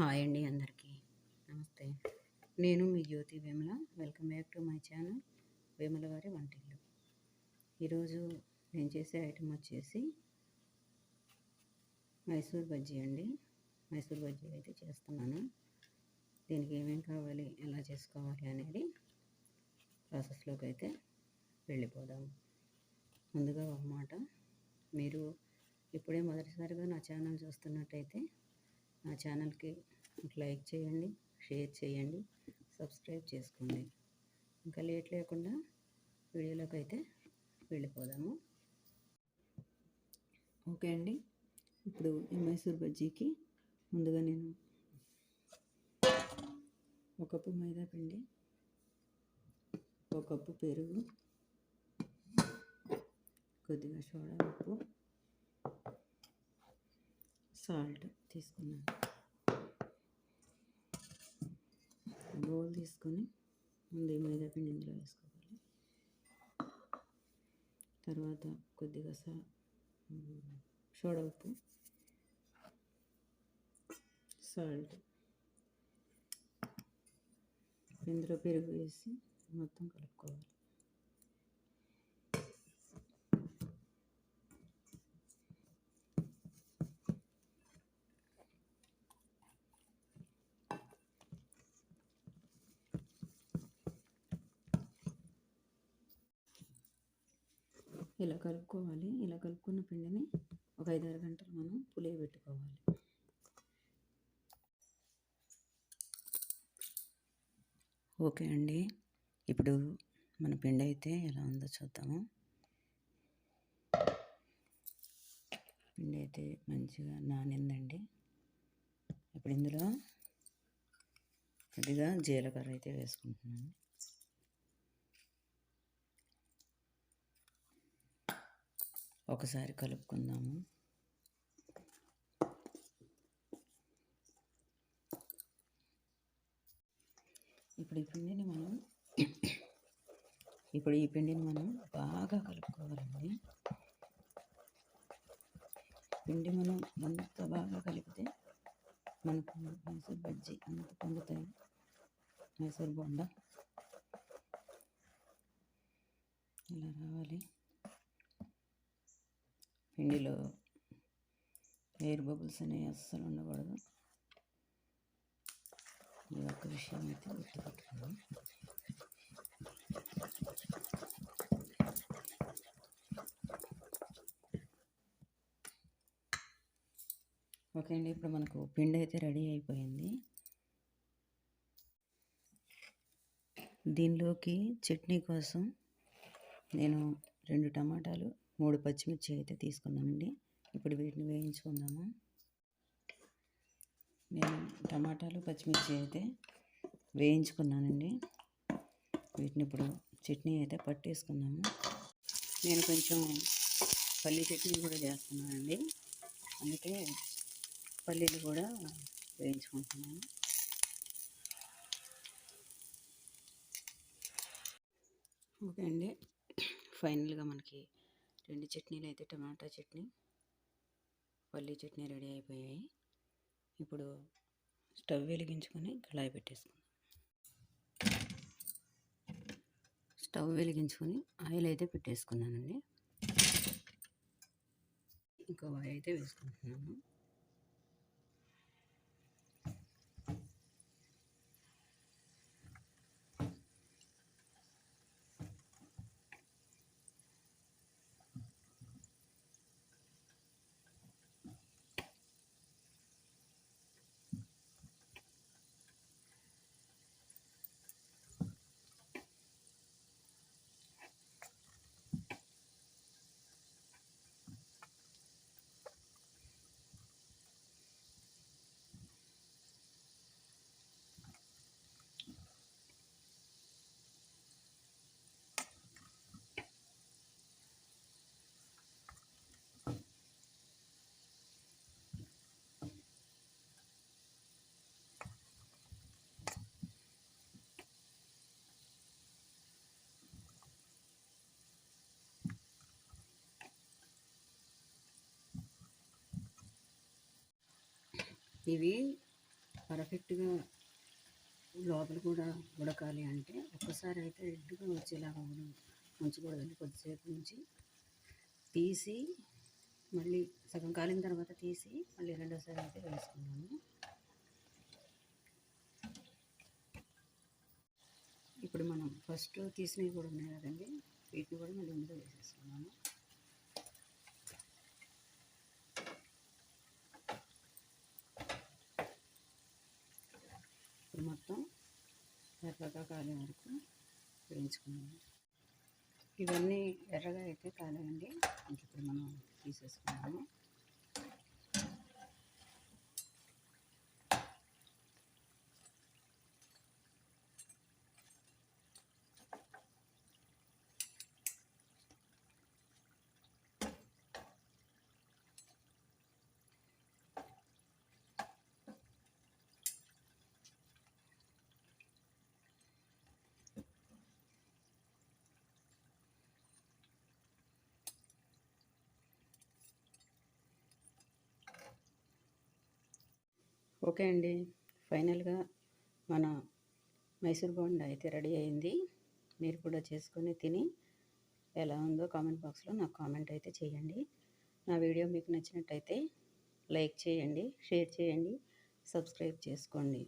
Hi అండి అందరికీ. నమస్తే. నేను మీ Jyothi Vemala. Welcome back to my channel Vemula వారి వంటిల్లు. ఈరోజు నేను చేసే ఐటమ్ వచ్చేసి మైసూర్ బజ్జీ అండి. మైసూర్ బజ్జీ అయితే చేస్తున్నాను. దీనికి ఏమేమి కావాలి ఎలా చేసుకోవాలి అనేది ప్రాసెస్లోకి అయితే వెళ్ళిపోదాం. ముందుగా ఒక మాట. మీరు ఇప్పుడే మొదటిసారిగా నా ఛానల్ చూస్తున్నట్టయితే నా ఛానల్కి లైక్ చేయండి షేర్ చేయండి సబ్స్క్రైబ్ చేసుకోండి. ఇంకా లేట్ లేకుండా వీడియోలోకి అయితే వెళ్ళిపోదాము. ఓకే అండి. ఇప్పుడు ఈ మైసూర్ బజ్జీకి ముందుగా నేను ఒక కప్పు మైదా పిండి ఒక కప్పు పెరుగు కొద్దిగా సోడా ఉప్పు సాల్ట్. తీసుకున్నాను. బౌల్ తీసుకొని ముందు మైదా పిండి ఇందులో వేసుకోవాలి. తర్వాత కొద్దిగా సా సోడా ఉప్పు సాల్ట్ ఇందులో పెరుగు వేసి మొత్తం కలుపుకోవాలి. ఇలా కలుపుకోవాలి. ఇలా కలుపుకున్న పిండిని ఒక ఐదారు గంటలు మనం పులియబెట్టుకోవాలి ఓకే అండి. ఇప్పుడు మన పిండి అయితే ఎలా ఉందో చూద్దాము. పిండి అయితే మంచిగా నానిందండి. ఇప్పుడు ఇందులో కొద్దిగా జీలకర్ర అయితే వేసుకుంటున్నాను. ఒకసారి కలుపుకుందాము. ఇప్పుడు ఈ పిండిని మనం ఇప్పుడు ఈ పిండిని మనం బాగా కలుపుకోవాలండి. పిండి మనం అంత బాగా కలిపితే మనకు మైసూర్ బజ్జీ అంత పొందుతాయి మైసూర్ బొండ. ఇలా రావాలి. పిండిలో ఎయిర్ బబుల్స్ అనేవి అస్సలు ఉండకూడదు. ఈ ఒక్క విషయం అయితే గుర్తుపెట్టుకోండి ఓకే అండి ఇప్పుడు మనకు పిండి అయితే రెడీ అయిపోయింది. దీనిలోకి చట్నీ కోసం నేను రెండు టమాటాలు మూడు పచ్చిమిర్చి అయితే తీసుకున్నామండి ఇప్పుడు వీటిని వేయించుకుందాము? నేను టమాటాలు పచ్చిమిర్చి అయితే వేయించుకున్నానండి. వీటిని ఇప్పుడు చట్నీ అయితే పట్టేసుకున్నాము నేను కొంచెం పల్లీ చట్నీ కూడా చేస్తున్నానండి. అందుకే పల్లీలు కూడా వేయించుకుంటున్నాను. ఓకే అండి. ఫైనల్గా మనకి రెండు చట్నీలు అయితే టమాటా చట్నీ పల్లీ చట్నీ రెడీ అయిపోయాయి. ఇప్పుడు స్టవ్ వెలిగించుకొని కళాయి పెట్టేసుకుందాం. స్టవ్ వెలిగించుకొని ఆయిల్ అయితే పెట్టేసుకున్నానండి. ఇంకో ఆయిల్ అయితే వేసుకుంటున్నాను. ఇవి పర్ఫెక్ట్గా లోపల కూడా ఉడకాలి అంటే ఒక్కసారి అయితే రెడ్గా వచ్చేలాగా ఉడ- ఉంచకూడదండి. కొద్దిసేపు ఉంచి తీసి మళ్ళీ సగం కాలిన తర్వాత తీసి మళ్ళీ రెండోసారి అయితే వేసుకున్నాను ఇప్పుడు మనం ఫస్ట్ తీసినవి కూడా ఉన్నాయి కదండి. వీటిని కూడా మళ్ళీ ఇందులో వేసేసుకున్నాము ఇప్పుడు మొత్తం ఎర్రగా కాలే వరకు వేయించుకున్నాము ఇవన్నీ ఎర్రగా అయితే కాలేయండి ఇంక ఇప్పుడు మనం తీసేసుకున్నాము ఓకే అండి. ఫైనల్గా మన మైసూర్ బోండా అయితే రెడీ అయింది. మీరు కూడా చేసుకొని తిని ఎలా ఉందో కామెంట్ బాక్స్లో నాకు కామెంట్ అయితే చేయండి. నా వీడియో మీకు నచ్చినట్టయితే లైక్ చేయండి షేర్ చేయండి సబ్స్క్రైబ్ చేసుకోండి.